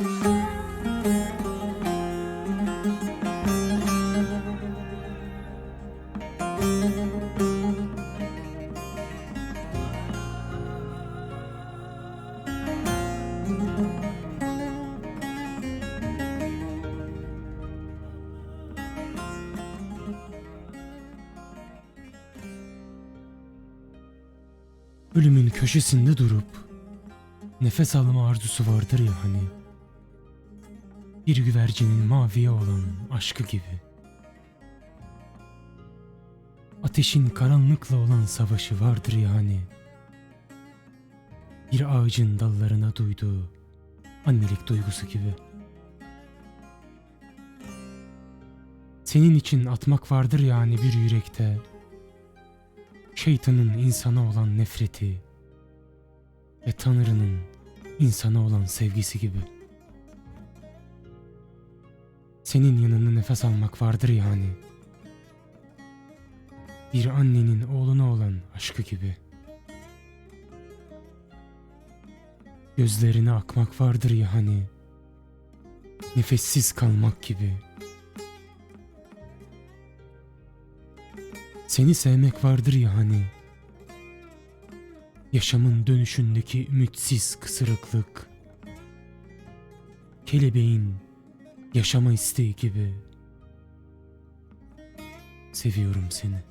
Ölümün köşesinde durup nefes alma arzusu vardır ya hani. Bir güvercinin maviye olan aşkı gibi. Ateşin karanlıkla olan savaşı vardır ya hani. Bir ağacın dallarına duyduğu annelik duygusu gibi. Senin için atmak vardır yani bir yürekte. Şeytanın insana olan nefreti ve Tanrı'nın insana olan sevgisi gibi. Senin yanında nefes almak vardır yani. Bir annenin oğluna olan aşkı gibi. Gözlerine akmak vardır ya hani. Nefessiz kalmak gibi. Seni sevmek vardır ya hani. Yaşamın dönüşündeki ümitsiz kısırıklık. Kelebeğin yaşama isteği gibi. Seviyorum seni.